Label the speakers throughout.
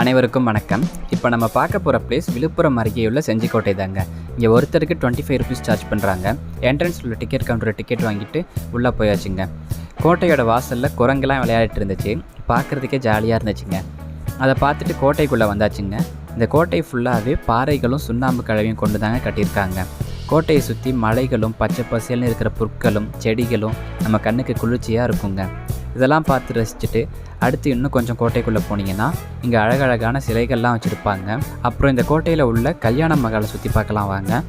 Speaker 1: அனைவருக்கும் வணக்கம். இப்போ நம்ம பார்க்க போகிற பிளேஸ் விழுப்புரம் அருகேயுள்ள செஞ்சிக்கோட்டை தாங்க. இங்கே ஒருத்தருக்கு டுவெண்ட்டி ஃபைவ் ருபீஸ் சார்ஜ் பண்ணுறாங்க என்ட்ரன்ஸ் உள்ள டிக்கெட் கவுண்டரில் டிக்கெட் வாங்கிட்டு உள்ளே போயாச்சுங்க. கோட்டையோட வாசலில் குரங்கெல்லாம் விளையாடிட்டு இருந்துச்சு. பார்க்குறதுக்கே ஜாலியாக இருந்துச்சுங்க. அதை பார்த்துட்டு கோட்டைக்குள்ளே வந்தாச்சுங்க. இந்த கோட்டை ஃபுல்லாகவே பாறைகளும் சுண்ணாம்பு கலவையும் கொண்டு தாங்க கட்டியிருக்காங்க. கோட்டையை சுற்றி மலைகளும் பச்சை பசேல்னு இருக்கிற புற்களும் செடிகளும் நம்ம கண்ணுக்கு குளிர்ச்சியாக இருக்குங்க. இதெல்லாம் பார்த்து ரசிச்சுட்டு அடுத்து இன்னும் கொஞ்சம் கோட்டைக்குள்ளே போனீங்கன்னா இங்கே அழகழகான சிலைகள்லாம் வச்சுருப்பாங்க. அப்புறம் இந்த கோட்டையில் உள்ள கல்யாண மகாலை சுற்றி பார்க்கலாம் வாங்க.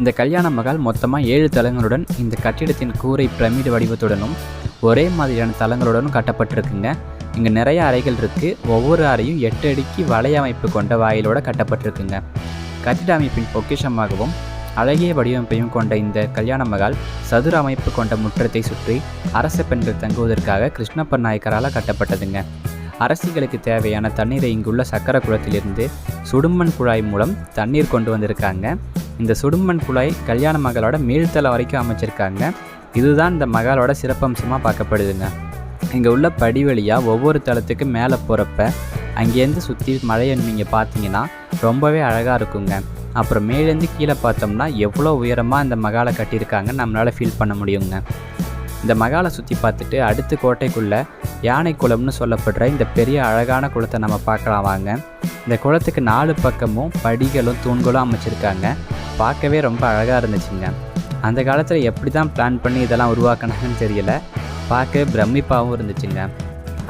Speaker 1: இந்த கல்யாண மகால் மொத்தமாக ஏழு தலங்களுடன் இந்த கட்டிடத்தின் கூரை பிரமிடு வடிவத்துடனும் ஒரே மாதிரியான தலங்களுடனும் கட்டப்பட்டிருக்குங்க. இங்கே நிறைய அறைகள் இருக்குது ஒவ்வொரு அறையும் எட்டு அடிக்கு வளைய அமைப்பு கொண்ட வாயிலோடு கட்டப்பட்டிருக்குங்க. கட்டிட அமைப்பின் பொக்கிஷமாகவும் அழகிய வடிவமைப்பையும் கொண்ட இந்த கல்யாண மகால் சதுர அமைப்பு கொண்ட முற்றத்தை சுற்றி அரச பெண்கள் தங்குவதற்காக கிருஷ்ணப்ப நாயக்கரால் கட்டப்பட்டதுங்க. அரசிகளுக்கு தேவையான தண்ணீரை இங்குள்ள சக்கர குளத்திலிருந்து சுடுமண் குழாய் மூலம் தண்ணீர் கொண்டு வந்திருக்காங்க. இந்த சுடுமண் குழாய் கல்யாண மகளோட மேல்தள வரைக்கும் அமைச்சிருக்காங்க. இதுதான் இந்த மகாலோட சிறப்பம்சமாக பார்க்கப்படுதுங்க. இங்கே உள்ள படி வழியாக ஒவ்வொரு தளத்துக்கு மேலே போகிறப்ப அங்கேருந்து சுற்றி மழையை நீங்கள் பார்த்தீங்கன்னா ரொம்பவே அழகாக இருக்குங்க. அப்புறம் மேலேருந்து கீழே பார்த்தோம்னா எவ்வளோ உயரமாக இந்த மகாலை கட்டியிருக்காங்கன்னு நம்மளால் ஃபீல் பண்ண முடியுங்க. இந்த மகாலை சுற்றி பார்த்துட்டு அடுத்து கோட்டைக்குள்ளே யானை குளம்னு சொல்லப்படுற இந்த பெரிய அழகான குளத்தை நம்ம பார்க்கலாம் வாங்க. இந்த குளத்துக்கு நாலு பக்கமும் படிகளும் தூண்களும் அமைச்சிருக்காங்க. பார்க்கவே ரொம்ப அழகாக இருந்துச்சுங்க. அந்த காலத்தில் எப்படி தான் பிளான் பண்ணி இதெல்லாம் உருவாக்கினாங்கன்னு தெரியல. பார்க்கவே பிரமிப்பாகவும் இருந்துச்சுங்க.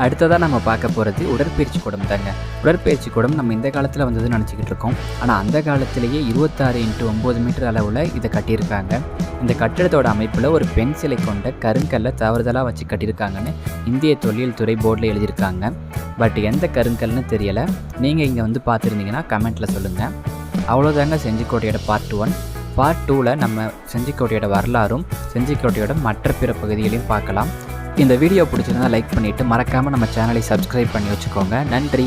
Speaker 1: அடுத்ததாக நம்ம பார்க்க போகிறது உடற்பயிற்சி கூடம் தாங்க. உடற்பயிற்சி கூடம் நம்ம இந்த காலத்தில் வந்ததுன்னு நினச்சிக்கிட்டு இருக்கோம். ஆனால் அந்த காலத்திலேயே இருபத்தாறு இன்ட்டு ஒம்பது மீட்டர் அளவில் இதை கட்டியிருக்காங்க. இந்த கட்டிடத்தோட அமைப்பில் ஒரு பெண் சிலை கொண்ட கருங்கல்லை தவறுதலாக வச்சு கட்டியிருக்காங்கன்னு இந்திய தொழில் துறை போர்டில் எழுதியிருக்காங்க. பட் எந்த கருங்கல்னு தெரியலை. நீங்கள் இங்கே வந்து பார்த்துருந்தீங்கன்னா கமெண்ட்டில் சொல்லுங்கள் அவ்வளோதாங்க செஞ்சிக்கோட்டையோட பார்ட் ஒன். பார்ட் டூவில் நம்ம செஞ்சிக்கோட்டையோட வரலாறும் செஞ்சிக்கோட்டையோட மற்ற பிற பகுதிகளையும் பார்க்கலாம். இந்த வீடியோ பிடிச்சிருந்தா லைக் பண்ணிவிட்டு மறக்காமல் நம்ம சேனலை சப்ஸ்கிரைப் பண்ணி வச்சுக்கோங்க. நன்றி.